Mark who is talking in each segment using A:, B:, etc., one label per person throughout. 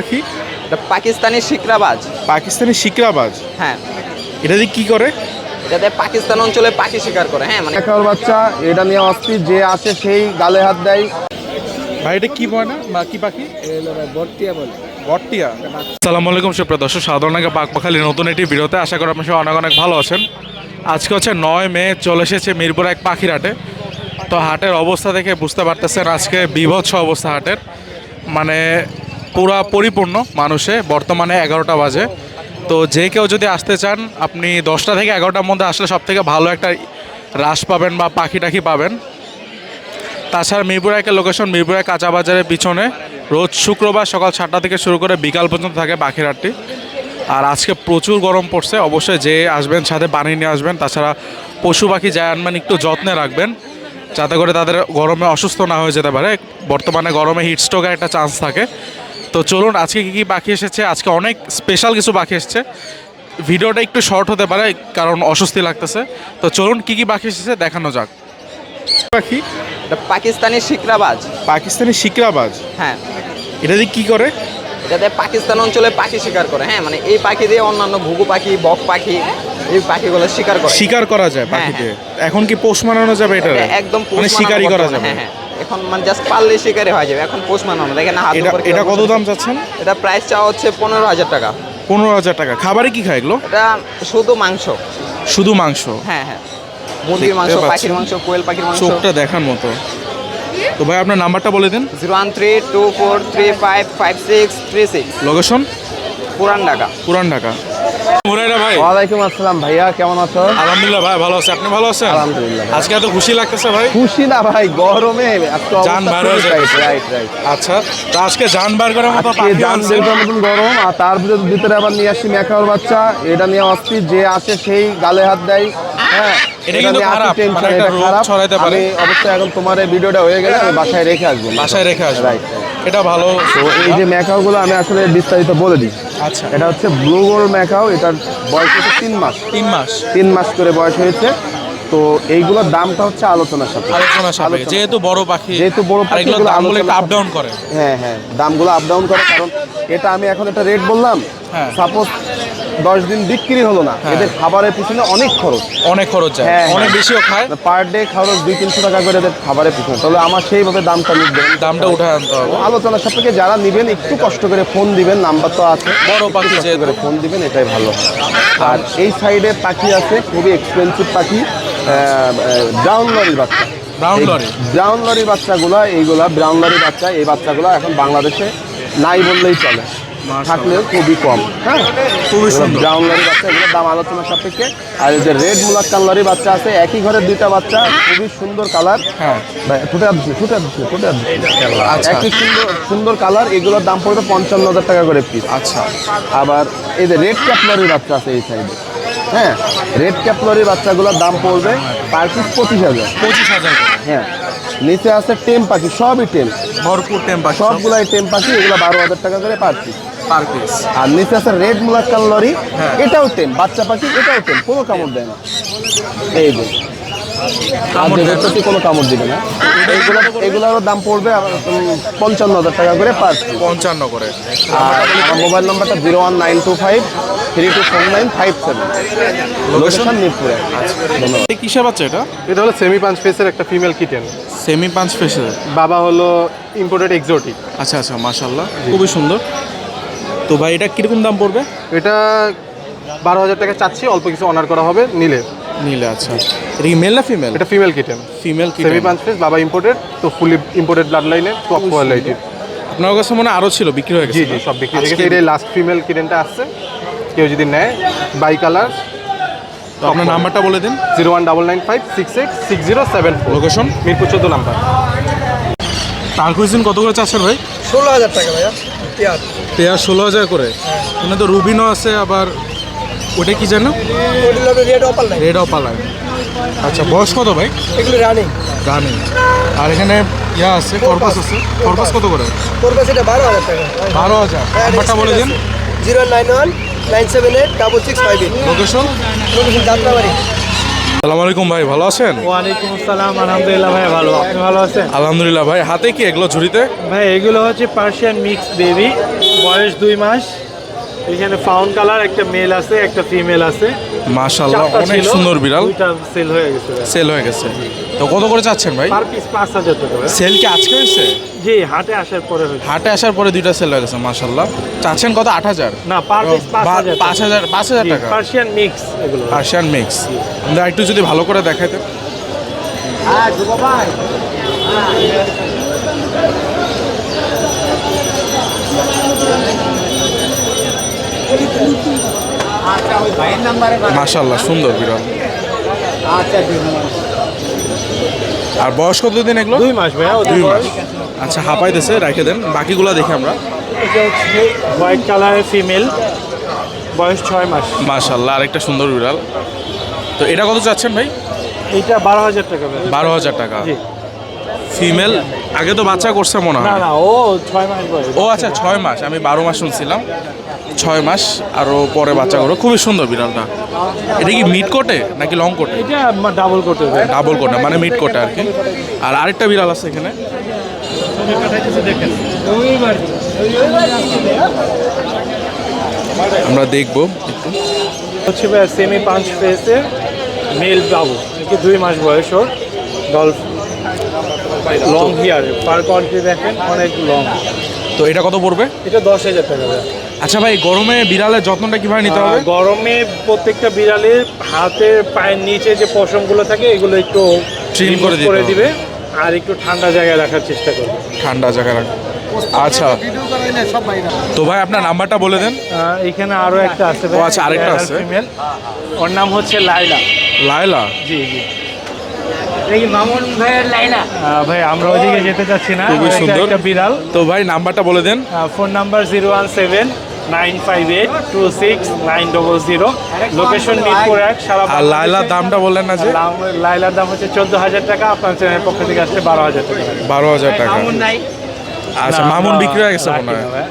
A: পাখি?
B: এটা পাকিস্তানি শিকরাবাজ।
A: পাকিস্তানি শিকরাবাজ?
B: হ্যাঁ।
A: এটা দিয়ে কি করে?
B: এটাতে পাকিস্তান অঞ্চলে পাখি শিকার করে হ্যাঁ মানে
C: দেখার বাচ্চা এটা নিয়ে অস্থির যে আসে সেই গালে হাত দেয়।
A: ভাই এটা কি ময়না বা কি পাখি? বটটিয়া সালাম আলাইকুম সুপ্রিয় দর্শক সাধারণ আগে পাকপাখালি নতুন একটি ভিডিওতে আশা করি আপনার সবাই অনেক অনেক ভালো আছেন। আজকে হচ্ছে নয় মে চলে এসেছে মিরপুর এক পাখির হাটে। তো হাটের অবস্থা দেখে বুঝতে পারতেছেন আজকে বিভৎস অবস্থা হাটের। মানে পুরা পরিপূর্ণ মানুষে, বর্তমানে এগারোটা বাজে। তো যে কেউ যদি আসতে চান, আপনি দশটা থেকে এগারোটার মধ্যে আসলে সব থেকে ভালো একটা রাস পাবেন বা পাখি টাখি পাবেন। তাছাড়া মিরপুর একটা লোকেশন মিরপুর এক কাঁচা বাজারের পিছনে রোজ শুক্রবার সকাল সাতটা থেকে শুরু করে বিকাল পর্যন্ত থাকে পাখিরহাটটি আর আজকে প্রচুর গরম পড়ছে, অবশ্যই যে আসবেন সাথে পানি নিয়ে আসবেন। তাছাড়া পশু পাখি যায় আনবেন, একটু যত্নে রাখবেন, যাতে করে তাদের গরমে অসুস্থ না হয়ে যেতে পারে। বর্তমানে গরমে হিটস্ট্রোকের একটা চান্স থাকে। তো চলুন আজকে কী কী পাখি এসেছে? আজকে অনেক স্পেশাল কিছু পাখি এসেছে। ভিডিওটা একটু শর্ট হতে পারে কারণ অস্বস্তি লাগতেছে। তো চলুন কী কী পাখি এসেছে দেখানো যাক। পাখি
B: এটা পাকিস্তানি শিকরাবাজ।
A: পাকিস্তানি শিকরাবাজ?
B: হ্যাঁ।
A: এটা দিয়ে কি করে?
B: এটাতে পাকিস্তান অঞ্চলে পাখি শিকার করে হ্যাঁ মানে এই পাখি দিয়ে অন্যান্য ঘুঘু পাখি বক পাখি এই পাখিগুলো শিকার করে।
A: শিকার করা যায়
B: হ্যাঁ,
A: পাখিতে এখন কি পোষ মানানো যাবে এটা
B: একদম পোষ
A: মানে
B: মানানো
A: করা যাবে?
B: হ্যাঁ হ্যাঁ। এখন মানে জাস্ট পারলে শিকারি হয়ে যাবে। এখন পোষ মানানো দেখেন না হাত
A: এটা এটা কত দাম চাচ্ছেন?
B: এটা প্রাইস চাওয়া হচ্ছে পনেরো হাজার টাকা।
A: পনেরো হাজার টাকা। খাবারে কি খায় এগুলো?
B: এটা শুধু মাংস।
A: শুধু মাংস?
B: হ্যাঁ হ্যাঁ। মুরগির মাংস। পাখির মাংস কোয়েল পাখির মাংস।
A: চোখটা দেখার মতো। তো ভাই আপনার নাম্বারটা বলে দিন।
B: Zero one three two four three five five six three six.
A: Location
B: Puran Dhaka.
A: Puran Dhaka. মুরাইরা ভাই।
C: ওয়ালাইকুম আসসালাম ভাইয়া কেমন আছো?
A: আলহামদুলিল্লাহ ভাই ভালো আছে। আপনি ভালো আছেন?
C: আলহামদুলিল্লাহ।
A: আজকে এত খুশি লাগতেছে ভাই?
C: খুশি না ভাই গরমে
A: জান বার হয়ে
C: রাইট রাইট
A: আচ্ছা তো আজকে জান বার করার মতো
C: জান
A: আনছেন।
C: মতন গরম আর তার ভিতরে ভিতরে আবার নিয়ে আসছি মেকাওর বাচ্চা। এটা নিয়ে অস্থির যে আসে সেই গালে হাত দেয়। হ্যাঁ
A: এটা কিন্তু খারাপ, মানে একটা রোগ ছড়াইতে পারে।
C: অবশ্যই এখন তোমার এই ভিডিওটা হয়ে গেলে আমি বাসায় রেখে আসব।
A: বাসায় রেখে
C: রাইট
A: এটা ভালো
C: তো এই যে ম্যাকাও গুলো আমি আসলে বিস্তারিত বলে দিই।
A: আচ্ছা।
C: এটা হচ্ছে ব্লু গোল্ড ম্যাকাও এটার বয়স হচ্ছে তিন মাস।
A: তিন মাস।
C: তিন মাস করে বয়স হয়েছে। তো এইগুলোর দামটা হচ্ছে আলোচনার সাথে।
A: আলোচনা সাপেক্ষে
C: আলোচনা।
A: যেহেতু বড় পাখি
C: যেহেতু বড় পাখি,
A: এগুলো দামগুলো একটু আপ ডাউন করে।
C: হ্যাঁ হ্যাঁ দামগুলো আপ ডাউন করে কারণ এটা আমি এখন একটা রেট বললাম।
A: হ্যাঁ।
C: সাপোজ দশ দিন বিক্রি হলো না
A: হ্যাঁ।
C: এদের খাবারের পিছনে অনেক খরচ।
A: অনেক খরচ যায়
C: হ্যাঁ,
A: অনেক
C: হ্যাঁ।
A: বেশিও খায়।
C: পার ডে খরচ দুই তিনশো টাকা করে এদের খাবারের পিছনে। তাহলে আমার সেইভাবে দামটা লিখবেন
A: দামটা উঠে আনতে হবে।
C: আলোচনা সাপেক্ষে যারা নেবেন একটু কষ্ট করে ফোন দিবেন নাম্বার তো আছে।
A: বড় পাখি
C: করে ফোন দিবেন এটাই ভালো। আর এই সাইডে পাখি আছে খুবই এক্সপেন্সিভ পাখি। ব্রাউন লরির বাচ্চা।
A: Brown lorry.
C: ব্রাউন লরির বাচ্চাগুলো এইগুলা ব্রাউন লরির বাচ্চা এই বাচ্চাগুলো এখন বাংলাদেশে নাই বললেই চলে। থাকলেও খুবই কম হ্যাঁ?
A: খুবই
C: ব্রাউন লরি বাচ্চা এগুলোর দাম আলোচনা সাপেক্ষে। আর এই যে রেড মুলাক্কান লরি বাচ্চা আছে একই ঘরের দুইটা বাচ্চা খুবই সুন্দর কালার
A: হ্যাঁ।
C: ফুটে আসছে ফুটে আসছে ফুটে আসছে
A: আচ্ছা।
C: একই সুন্দর সুন্দর কালার এগুলোর দাম পড়বে পঞ্চান্ন হাজার টাকা করে পিস
A: আচ্ছা।
C: আবার এই যে রেড ক্যাপলরির বাচ্চা আছে এই সাইডে হ্যাঁ রেড ক্যাপলরি বাচ্চাগুলোর দাম পড়বে পার পিস পঁচিশ হাজার।
A: পঁচিশ হাজার
C: হ্যাঁ নিচে আছে টেম পাখি সবই টেম
A: ভরপুর টেম পাখি
C: সবগুলাই টেম পাখি এগুলো বারো হাজার টাকা করে পার পিস
A: পার পিস
C: আর নিচে আছে রেড মুলাক্কান লরি
A: হ্যাঁ।
C: এটাও টেম বাচ্চা পাখি এটাও টেম কোনো কামড় দেয় না। এই আর? কোনো কামড় দিবে না। এইগুলো এগুলোরও দাম পড়বে পঞ্চান্ন হাজার টাকা করে পার
A: পঞ্চান্ন করে।
C: আর মোবাইল নাম্বারটা zero one nine two five three two four nine five seven. Location মিরপুরে। ধন্যবাদ।
A: এই কিসের বাচ্চা এটা?
D: এটা হলো সেমি পাঁচ ফেসের একটা ফিমেল কিটেন
A: সেমি পাঁচ ফেসের
D: বাবা হলো ইম্পোর্টেড এক্সোটিক
A: আচ্ছা আচ্ছা মাশাল্লাহ খুবই সুন্দর। তো ভাই এটা কীরকম দাম পড়বে?
D: এটা বারো হাজার টাকা চাচ্ছি অল্প কিছু অনার করা হবে নিলে।
A: নিলে আচ্ছা। এটা কি মেল না ফিমেল
D: এটা ফিমেল কিটেন
A: ফিমেল কি
D: সেমি পাঁচ ফেস বাবা ইম্পোর্টেড তো ফুলি ইম্পোর্টেড ব্লাড লাইনের টপ কোয়ালিটির
A: আপনার কাছে মনে হয় আরও ছিল বিক্রি হয়ে গেছে
D: জি জি সব বিক্রি হয়ে গেছে। এটাই লাস্ট ফিমেল কিটেনটা আসছে। কেউ যদি নেয় বাই কালার
A: তো আপনার নাম্বারটা বলে দিন।
D: Zero one double nine five six six six zero seven four.
A: Location
D: Mirpur চোদ্দ নাম্বার।
A: টার্কুইজিন কত করে চাচ্ছেন ভাই?
E: ষোলো হাজার টাকা ভাইয়া পেয়ার
A: পেয়ার ষোলো হাজার করে। এখানে তো রুবিনও আছে আবার ওটা কি
E: হবে রেড অপার লাইন
A: রেড আচ্ছা বয়স কত ভাই?
E: এগুলো রানিং
A: গানে আর এখানে ইয়া আছে কর্পাস আছে। কর্পাস কত করে?
E: সেটা বারো হাজার টাকা।
A: বারো হাজার। নাম্বারটা বলে দিন।
E: Zero nine one nine seven eight double six five eight
A: location
E: location Jatrabari
A: সালাম আলাইকুম ভাই ভালো আছেন?
F: ওয়ালাইকুম আসসালাম আলহামদুলিল্লাহ ভাই ভালো। আপনি ভালো আছেন?
A: আলহামদুলিল্লাহ ভাই হাতে কি এগুলো ঝুড়িতে?
F: ভাই এগুলো হচ্ছে পার্সিয়ান মিক্স বেবি বয়স দুই মাস। এখানে ফাউন্ড কালার একটা মেল আছে একটা ফিমেল আছে।
A: মাশাল্লাহ
F: চারটা
A: অনেক সুন্দর বিড়াল।
F: দুইটা সেল হয়ে গেছে।
A: সেল হয়ে গেছে। তো কত করে চাচ্ছেন ভাই?
F: পার পিস পাঁচ হাজার টাকা
A: সেল কি আজকে হয়েছে?
F: জি হাটে আসার পরে হয়েছে।
A: হাটে আসার পরে দুইটা সেল হয়ে গেছে মাশাল্লাহ চাচ্ছেন কত? আট হাজার।
F: না পার পিস পাঁচ
A: বা-
F: হাজার
A: পাঁচ হাজার পাঁচ হাজার টাকা।
F: পার্সিয়ান মিক্স এগুলো।
A: পার্সিয়ান মিক্স আমরা একটু যদি ভালো করে দেখাইতেন মাশাল্লাহ সুন্দর বিড়াল। আর বয়স কতদিন এগুলো?
F: দুই মাস ভাইয়া
A: দুই মাস। আচ্ছা হাঁপাইতেছে রেখে দেন। বাকিগুলো দেখি আমরা।
F: এটা হচ্ছে হোয়াইট কালারের ফিমেল বয়স ছয় মাস।
A: মাশাল্লাহ আরেকটা সুন্দর বিড়াল। তো এটা কত চাচ্ছেন ভাই?
F: এটা বারো হাজার টাকা
A: বারো হাজার টাকা। ফিমেল আগে তো বাচ্চা করছে মনে হয়।
F: না ও ছয় মাস বয়স।
A: ও আচ্ছা ছয় মাস আমি বারো মাস শুনছিলাম। ছয় মাস আরও পরে বাচ্চা করো খুবই সুন্দর বিড়ালটা। এটা কি মিড কোটে নাকি লং কোটে
F: এটা ডাবল কোটে
A: ডাবল কোটে মানে মিড কোটে আর কি। আর আরেকটা বিড়াল আছে এখানে। আমরা দেখব একটু।
F: হচ্ছে সেমি পাঁচ ফেসে মেল বাবু দুই মাস বয়স ওর। ডলফ লং হিয়ার পার কোয়ালিটি দেখেন অনেক লং
A: তো এটা কত পড়বে?
F: এটা দশ হাজার টাকা
A: আচ্ছা ভাই গরমে বিড়ালের যত্নটা কীভাবে নিতে হবে?
F: গরমে প্রত্যেকটা বিড়ালের হাতের পায়ের নিচে যে পশমগুলো থাকে এগুলো একটু
A: Trim করে
F: করে। দিবে আর একটু ঠান্ডা জায়গায় রাখার চেষ্টা করবে।
A: ঠান্ডা জায়গা রাখ আচ্ছা। তো ভাই আপনার নাম্বারটা বলে দেন।
F: এখানে আরও একটা আছে
A: ও আচ্ছা, আরেকটা আছে।
F: ফিমেল ওর নাম হচ্ছে লাইলা
A: লায়লা?
F: জি জি। ভাই আমরা ওইদিকে যেতে চাচ্ছি না।
A: খুবই সুন্দর।
F: একটা বিড়াল।
A: তো ভাই নাম্বারটা বলে দেন।
F: Phone number zero one seven nine five eight two six nine double zero. Location Mirpur এক সারা
A: আর লায়লার দামটা বললেন না যে।
F: লাইলার দাম হচ্ছে চোদ্দ হাজার টাকা আপনার চ্যানেলের পক্ষ থেকে আসছে বারো হাজার টাকা।
A: বারো হাজার টাকা। আচ্ছা মামুন বিক্রি হয়ে গেছে মনে হয়।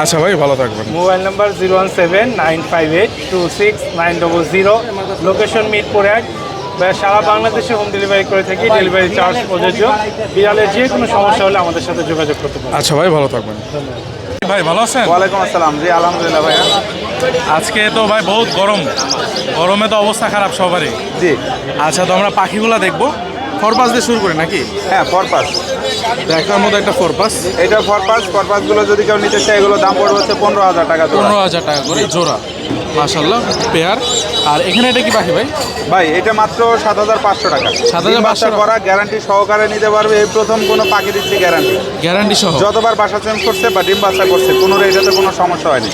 A: আচ্ছা ভাই ভালো থাকবেন।
F: Mobile number zero one seven nine five eight two six nine double zero. Location Mirpur এক সারা বাংলাদেশে হোম ডেলিভারি করে থাকি ডেলিভারি চার্জ প্রযোজ্য। বিড়ালের যে কোনো সমস্যা হলে আমাদের সাথে যোগাযোগ করতে পারেন।
A: আচ্ছা ভাই ভালো থাকবেন। ভাই ভালো আছেন?
G: ওয়ালাইকুম আসসালাম। জি আলহামদুলিল্লাহ ভাইয়া।
A: আজকে তো ভাই বহুত গরম। গরমে তো অবস্থা খারাপ সবারই।
G: জি।
A: আচ্ছা তো আমরা পাখিগুলা দেখব। ফরপাস দিয়ে শুরু করি নাকি?
G: হ্যাঁ ফরপাস।
A: দেখার মতো একটা ফরপাস।
G: এটা ফরপাস। ফরপাসগুলো যদি কেউ নিতে চায় এগুলো দাম পড়বে হচ্ছে পনেরো হাজার টাকা
A: পনেরো হাজার টাকা করে জোড়া। মাশাল্লাহ পেয়ার। আর এখানে এটা কি পাখি ভাই?
G: ভাই এটা মাত্র সাত হাজার পাঁচশো টাকা।
A: 7,500
G: ডিম বাচ্চা
A: টাকা।
G: করা গ্যারান্টি সহকারে নিতে পারবে। এই প্রথম কোনো পাখি দিচ্ছে গ্যারান্টি
A: গ্যারান্টি সহ।
G: যতবার বাসা চেঞ্জ করছে বা ডিম বাচ্চা করছে কোনো এটাতে কোনো সমস্যা হয়নি।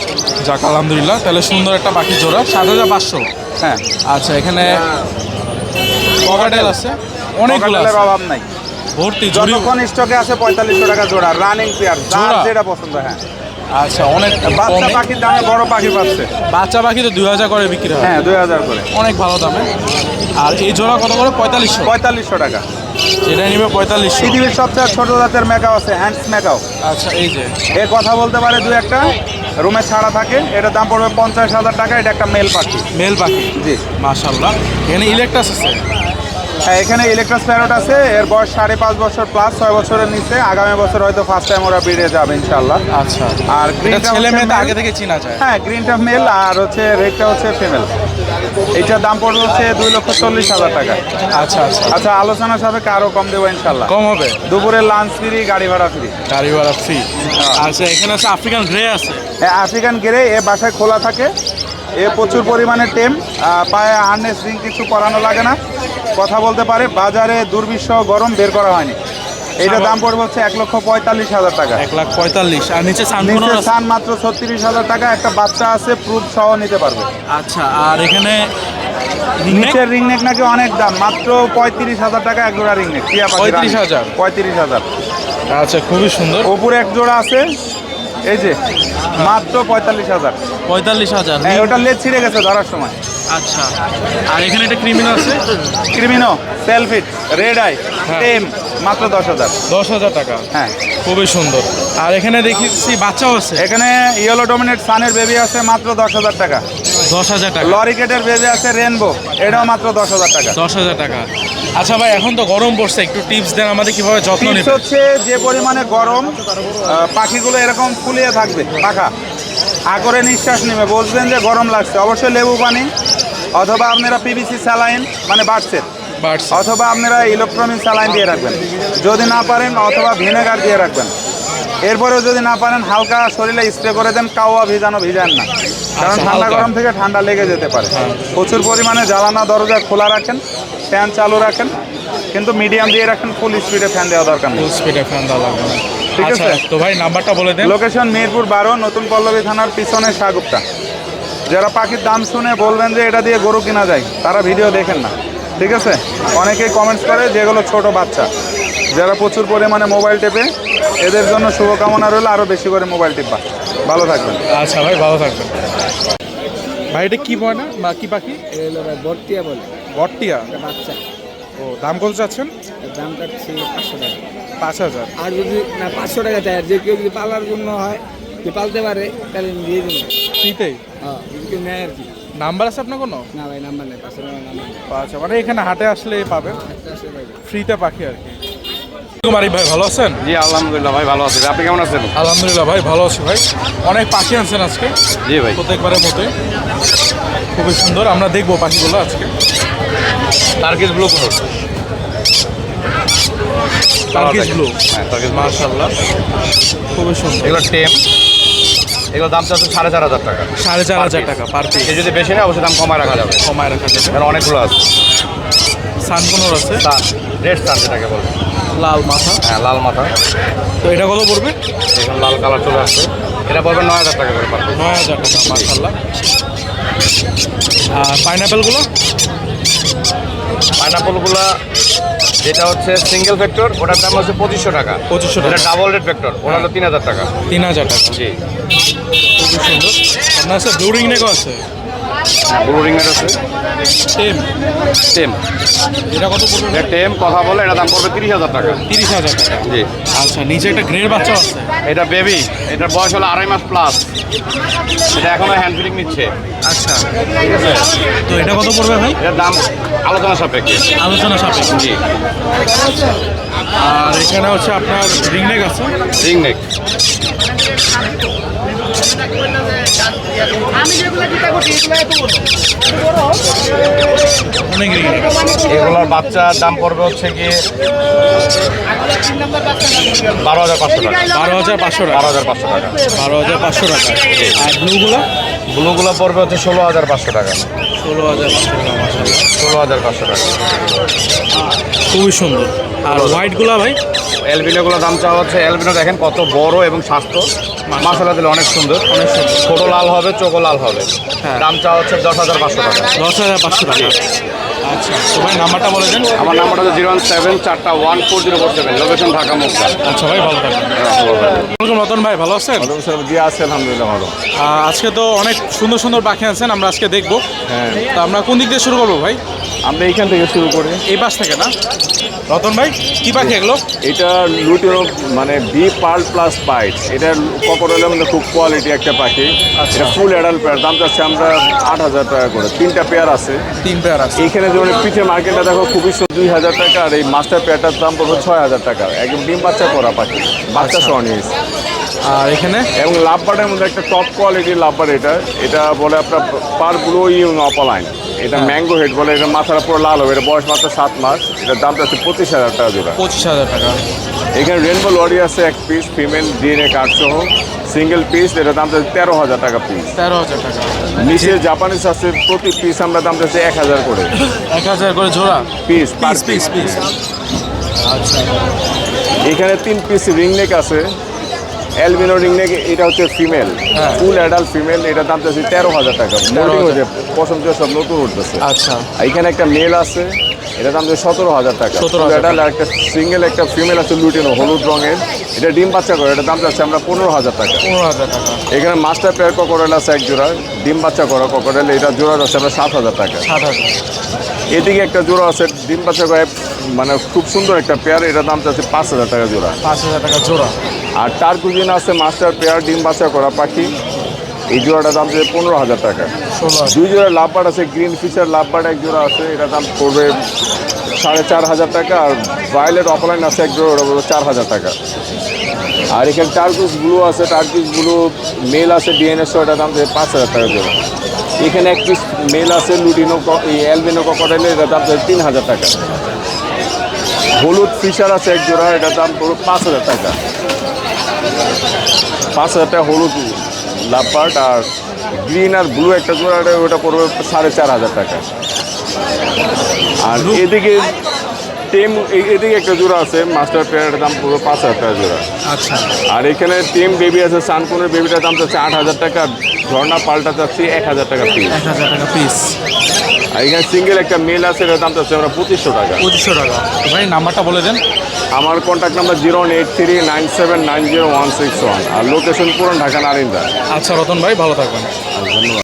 A: যাক আলহামদুলিল্লাহ তাহলে সুন্দর একটা পাখি জোড়া সাত হাজার পাঁচশো।
G: হ্যাঁ।
A: আচ্ছা এখানে ককাটেল আছে। অনেকগুলো
G: অভাব নাই।
A: ভর্তি
G: যতক্ষণ স্টকে আছে পঁয়তাল্লিশশো টাকা জোড়া রানিং পেয়ার যার যেটা পছন্দ হ্যাঁ।
A: আচ্ছা অনেক
G: বাচ্চা। পাখির দামে বড় পাখি পাচ্ছে।
A: বাচ্চা পাখি তো দুই হাজার করে বিক্রি হয়।
G: হ্যাঁ দুই হাজার করে।
A: অনেক ভালো দামে। আর এই জোড়া কত করে? পঁয়তাল্লিশশো।
G: পঁয়তাল্লিশশো টাকা।
A: এটা নিবে পঁয়তাল্লিশশো।
G: পৃথিবীর সবচেয়ে ছোট জাতের মেকাও আছে হ্যান্ডস মেকাও
A: আচ্ছা এই যে।
G: এ কথা বলতে পারে দু একটা। রুমে ছাড়া থাকে এটার দাম পড়বে পঞ্চাশ হাজার টাকা। এটা একটা মেল পাখি।
A: মেল পাখি।
G: জি।
A: মাশাল্লাহ এখানে ইলেকট্রাস আছে।
G: এখানে ইলেকট্রাস প্যারট আছে। এর বয়স সাড়ে পাঁচ বছর প্লাস ছয় বছরের নিচে। আগামী বছর হয়তো ফার্স্ট টাইম ওরা বেড়ে যাবে ইনশাল্লাহ
A: আচ্ছা।
G: আর
A: এটা
G: গ্রিনটা
A: ছেলে মেয়ে আগে থেকে চিনা যায়।
G: হ্যাঁ গ্রিনটা মেল আর হচ্ছে রেডটা হচ্ছে ফিমেল এইটার দাম পড়বে হচ্ছে দুই লক্ষ চল্লিশ হাজার টাকা।
A: আচ্ছা আচ্ছা।
G: আচ্ছা আলোচনা সাপেক্ষে আরও কম দেবো ইনশাল্লাহ
A: কম হবে?
G: দুপুরে লাঞ্চ ফ্রি গাড়ি ভাড়া ফ্রি
A: গাড়ি ভাড়া ফ্রি আচ্ছা এখানে আছে আফ্রিকান গ্রে আছে?
G: আফ্রিকান গেরে এ বাসায় খোলা থাকে। এ প্রচুর পরিমাণে টেম পায়ে হার্নেস রিং কিছু করানো লাগে না। কথা বলতে পারে বাজারে দুর্বিষহ গরম বের করা হয়নি। এটা দাম পড়বে হচ্ছে এক লক্ষ পঁয়তাল্লিশ হাজার টাকা।
A: এক লাখ পঁয়তাল্লিশ। আর নিচে
G: নিচে সান মাত্র ছত্রিশ হাজার টাকা একটা বাচ্চা আছে প্রুফ সহ নিতে পারবে।
A: আচ্ছা আর এখানে?
G: নিচের রিং নেক নাকি অনেক দাম মাত্র পঁয়ত্রিশ হাজার টাকা এক জোড়া রিং নেক পাখি
A: 35,000?
G: পঁয়ত্রিশ হাজার।
A: আচ্ছা খুবই সুন্দর।
G: ওপরে এক জোড়া আছে এই যে মাত্র পঁয়তাল্লিশ হাজার।
A: পঁয়তাল্লিশ হাজার
G: হ্যাঁ ওটা লেজ ছিঁড়ে গেছে ধরার সময়।
A: আচ্ছা। আর এখানে একটা ক্রিমিনাল আছে?
G: ক্রিমিনো সেলফিট রেড আই। টেম মাত্র দশ হাজার।
A: দশ হাজার টাকা।
G: হ্যাঁ।
A: খুবই সুন্দর। আর এখানে দেখেছি বাচ্চাও আছে।
G: এখানে ইয়েলো ডোমিনেট সানের বেবি আছে মাত্র দশ হাজার টাকা।
A: দশ হাজার টাকা।
G: লরিকেটের বেবি আছে রেনবো এটাও মাত্র দশ হাজার টাকা।
A: দশ হাজার টাকা। আচ্ছা ভাই এখন তো গরম পড়ছে একটু টিপস দেন আমাদের কীভাবে যত্ন নিতে
G: হচ্ছে যে পরিমাণে গরম পাখিগুলো এরকম ফুলিয়ে থাকবে পাখা। করে নিঃশ্বাস নেবে বুঝবেন যে গরম লাগছে। অবশ্যই লেবু পানি অথবা আপনারা পিভিসি স্যালাইন মানে বাড়ছে। অথবা আপনারা ইলেকট্রনিক স্যালাইন দিয়ে রাখবেন। যদি না পারেন অথবা ভিনেগার দিয়ে রাখবেন। এরপরেও যদি না পারেন হালকা শরীরে স্প্রে করে দেন কাওয়া ভিজানো ভিজান না। কারণ
A: আচ্ছা,
G: ঠান্ডা গরম থেকে ঠান্ডা লেগে যেতে পারে। প্রচুর পরিমাণে জ্বালানা দরজা খোলা রাখেন। ফ্যান চালু রাখেন কিন্তু মিডিয়াম দিয়ে রাখেন ফুল স্পিডে ফ্যান দেওয়া দরকার
A: ফুল স্পিডে ফ্যান দেওয়া লাগবে
G: ঠিক
A: আচ্ছা
G: আছে।
A: তো ভাই নাম্বারটা বলে দেন।
G: লোকেশন মিরপুর বারো নতুন পল্লবী থানার পিছনে সাগুপ্তা। যারা পাখির দাম শুনে বলবেন যে এটা দিয়ে গরু কিনা যায় তারা ভিডিও দেখেন না। ঠিক আছে? অনেকেই কমেন্টস করে যেগুলো ছোট বাচ্চা। যারা প্রচুর পরিমাণে মোবাইল টেপে এদের জন্য শুভকামনা রইল আরও বেশি করে মোবাইল টিপবা। ভালো থাকবেন।
A: আচ্ছা ভাই ভালো থাকবেন। ভাই এটা কি ময়না বা কি পাখি?
E: বর্তিয়া বলে। বাচ্চা।
A: ও দাম কত চাচ্ছেন?
E: দাম কাটছে পাঁচশো টাকা।
A: পাঁচ হাজার।
E: আর যদি না পাঁচশো টাকা চাই আর যে কেউ যদি পালার জন্য হয় যে পালতে পারে তাহলে দিয়ে দেবো।
A: ফ্রিতেই?
E: হ্যাঁ যদি কেউ নেয় আর কি।
A: নাম্বার আছে আপনার কোনো?
E: না ভাই নাম্বার নেই পাঁচশো টাকা নাম্বার নেই।
A: আচ্ছা মানে এখানে হাটে আসলে পাবেন।
E: ভাই
A: ফ্রিতে পাখি আর কি। কুমারী ভাই ভালো আছেন?
H: জি আলহামদুলিল্লাহ ভাই ভালো আছি। আপনি কেমন আছেন?
A: আলহামদুলিল্লাহ ভাই ভালো আছি ভাই। অনেক পাখি আনছেন আজকে।
H: জি ভাই।
A: প্রত্যেকবারের মতোই। খুবই সুন্দর। আমরা দেখব পাখিগুলো আজকে।
H: টার্কিস ব্লু কোন
A: টার্কিশ ব্লু
H: হ্যাঁ টার্কিস
A: মার্শাল্লাহ খুবই সুন্দর।
H: এগুলো টেম। এগুলো দাম চাচ্ছে সাড়ে চার হাজার টাকা।
A: সাড়ে চার হাজার টাকা পার পিস
H: যদি বেশি নেয় অবশ্যই দাম কমায় রাখা যাবে।
A: কমায় রাখা যাবে।
H: এখানে অনেকগুলো আছে।
A: সানকোনোর আছে?
H: সান রেড সান যেটাকে বলে।
A: লাল মাথা।
H: হ্যাঁ লাল মাথা।
A: তো এটা কত পড়বে?
H: এখন লাল কালার চলে আসছে। এটা পড়বে নয় হাজার টাকা করে
A: নয় হাজার টাকা মার্শাল্লাহ আর পাইনাপেলগুলো
H: পাইনাপলগুলো যেটা হচ্ছে সিঙ্গেল ফ্যাক্টর ওটার দাম হচ্ছে পঁচিশশো টাকা।
A: পঁচিশশো টাকা।
H: ডাবল রেড ফ্যাক্টর ওটা হলো তিন হাজার টাকা।
A: তিন হাজার টাকা।
H: জি।
A: খুবই সুন্দর। আপনার আছে ব্লু রিং নেকও আছে?
H: ব্লু রিংয়ের আছে।
A: টেম
H: টেম
A: এটা কত পড়বে?
H: এটা টেম কথা বলে এটা দাম পড়বে তিরিশ হাজার টাকা।
A: তিরিশ হাজার টাকা।
H: জি।
A: আচ্ছা নিচে একটা গ্রের বাচ্চা আছে।
H: এটা বেবি এটার বয়স হলো আড়াই মাস প্লাস এটা এখনও হ্যান্ড ফিডিং নিচ্ছে।
A: আচ্ছা।
H: ঠিক আছে
A: তো এটা কত পড়বে ভাই?
H: এটার দাম আলোচনা সাপেক্ষে।
A: আলোচনা সাপেক্ষে।
H: জি।
A: আর এখানে হচ্ছে আপনার রিং নেক আছে।
H: রিং নেক
A: অনেক
H: এগুলোর বাচ্চার দাম পড়বে হচ্ছে গিয়ে বারো হাজার পাঁচশো টাকা।
A: বারো হাজার পাঁচশো
H: বারো হাজার পাঁচশো টাকা।
A: বারো হাজার পাঁচশো টাকা। আর ব্লুগুলো?
H: ব্লুগুলো পড়বে হচ্ছে ষোলো হাজার পাঁচশো টাকা।
A: ষোলো হাজার পাঁচশো টাকা।
H: ষোলো হাজার পাঁচশো টাকা।
A: খুবই সুন্দর। আর হোয়াইটগুলো ভাই?
H: অ্যালবিনোগুলো দাম চাওয়া হচ্ছে। এলবিনো দেখেন কত বড় এবং স্বাস্থ্য। মাসালা দিলে অনেক সুন্দর।
A: অনেক সুন্দর।
H: ছোট লাল হবে চোখো লাল হবে।
A: হ্যাঁ।
H: দাম চাওয়া হচ্ছে দশ হাজার পাঁচশো টাকা।
A: দশ হাজার পাঁচশো টাকা। আচ্ছা তো ভাই নাম্বারটা বলে দেন।
H: আমার হচ্ছে জিরো ওয়ান সেভেন চারটা one four zero four seven location Dhaka মুক্তা।
A: আচ্ছা ভাই ভালো থাকবেন। ওয়ালাইকুম রতন ভাই ভালো আছেন?
G: জি আছে আলহামদুলিল্লাহ ভালো।
A: আজকে তো অনেক সুন্দর সুন্দর পাখি আছেন আমরা আজকে দেখব।
G: হ্যাঁ।
A: তো আমরা কোন দিক দিয়ে শুরু করব ভাই?
G: আমরা এইখান থেকে শুরু করি।
A: এই পাশ থেকে না? রতন ভাই কি পাখি এগুলো?
I: এটা লুটিনো মানে বি পার্ল প্লাস পাইট এটার ককরোলের মধ্যে খুব কোয়ালিটি একটা পাখি। এটা ফুল অ্যাডাল পেয়ার দাম যাচ্ছে আমরা আট হাজার টাকা করে। তিনটা পেয়ার আছে।
A: তিন পেয়ার আছে।
I: এইখানে যেমন পিঠে মার্কেটটা দেখো খুবই দুই হাজার টাকা। আর এই মাস্টার পেয়ারটার দাম পড়বে ছয় হাজার টাকা। একদম ডিম বাচ্চা করা পাখি। বাচ্চা সহ নিয়েছে
A: আর এখানে?
I: এবং লাভবার্ডের মধ্যে একটা টপ কোয়ালিটির লাভবার্ড এটা। এটা বলে আপনার পার ব্লু ইউং অপালাইন এটা ম্যাঙ্গো হেড বলে এটা মাথাটা পুরো লাল হবে। এটা বয়স মাত্র সাত মাস। এটার দামটা যাচ্ছে পঁচিশ হাজার টাকা জোড়া।
A: পঁচিশ হাজার টাকা।
I: এখানে রেনবো লরি আছে এক পিস ফিমেল ডিএনএ কার্ড সহ। সিঙ্গেল পিস এটা দাম যাচ্ছে তেরো হাজার টাকা পিস
A: তেরো হাজার টাকা।
I: নিচে জাপানিজ আছে প্রতি পিস আমরা দাম যাচ্ছে এক হাজার করে।
A: এক হাজার করে জোড়া?
I: পিস
A: পিস পিস পিস আচ্ছা।
I: এখানে তিন পিস রিংনেক আছে। অ্যালবিনো রিংনেক এটা হচ্ছে ফিমেল। ফুল অ্যাডাল্ট ফিমেল এটা দাম যাচ্ছে তেরো হাজার টাকা। মোটিং হচ্ছে পশম সব নতুন উঠতেছে।
A: আচ্ছা।
I: এখানে একটা মেল আছে এটা দাম সতেরো হাজার টাকা।
A: সতেরো
I: অ্যাডাল্ট আর একটা সিঙ্গেল একটা ফিমেল আছে লুটিনো হলুদ রঙের। এটা ডিম বাচ্চা করে এটা দাম যাচ্ছে আমরা পনেরো হাজার টাকা।
A: পনেরো হাজার টাকা।
I: এখানে মাস্টার পেয়ার ককরেল আছে এক জোড়া ডিম বাচ্চা করা ককরেল এটা জোড়া আছে আমরা সাত হাজার টাকা।
A: সাত হাজার।
I: এদিকে একটা জোড়া আছে ডিম বাচ্চা করে মানে খুব সুন্দর একটা পেয়ার এটার দাম চাচ্ছে পাঁচ হাজার টাকা জোড়া।
A: পাঁচ হাজার টাকা জোড়া।
I: আর টার কুজিন আছে মাস্টার পেয়ার ডিম বাচ্চা করা পাখি। এই জোড়াটার দাম চাচ্ছে পনেরো হাজার টাকা। দুই জোড়া লাভবার্ড আছে গ্রিন ফিচার লাভবার্ড এক জোড়া আছে এটার দাম পড়বে সাড়ে চার হাজার টাকা। আর ভায়োলেট অফলাইন আছে এক জোড়া ওটা পড়বে চার হাজার টাকা। আর এখানে টার্কিস ব্লু আছে টার্কিস ব্লু মেল আছে ডিএনএস ওটার দাম থেকে পাঁচ হাজার টাকা জোড়া। এখানে এক পিস মেল আছে লুডিনো ক- এই অ্যালবিনো ককটাইলে এটার দাম থেকে তিন হাজার টাকা। হলুদ ফিশার আছে এক জোড়া এটার দাম পড়বে পাঁচ হাজার টাকা। পাঁচ হাজার টাকা হলুদ লাপার্ট আর গ্রিন আর ব্লু একটা জোড়া ওটা পড়বে সাড়ে চার হাজার টাকা। আর এদিকে টেম এদিকে একটা জোড়া আছে মাস্টার পেয়ারের দাম পুরো পাঁচ হাজার টাকা জোড়া।
A: আচ্ছা।
I: আর এখানে টেম বেবি আছে সানকুনের বেবিটার দাম চাচ্ছে আট হাজার টাকা ঝর্ণা পাল্টা চাচ্ছি এক হাজার টাকা পিস
A: এক হাজার টাকা পিস
I: আর এখানে সিঙ্গেল একটা মেল আছে এটার দাম চাচ্ছে আমরা পঁচিশশো টাকা।
A: পঁচিশশো টাকা। ভাই নাম্বারটা বলে দেন।
I: আমার contact number zero eight three nine seven nine zero one six one আর লোকেশন পুরন ঢাকা নারিন্দা।
A: আচ্ছা রতন ভাই ভালো থাকবেন।
I: ধন্যবাদ।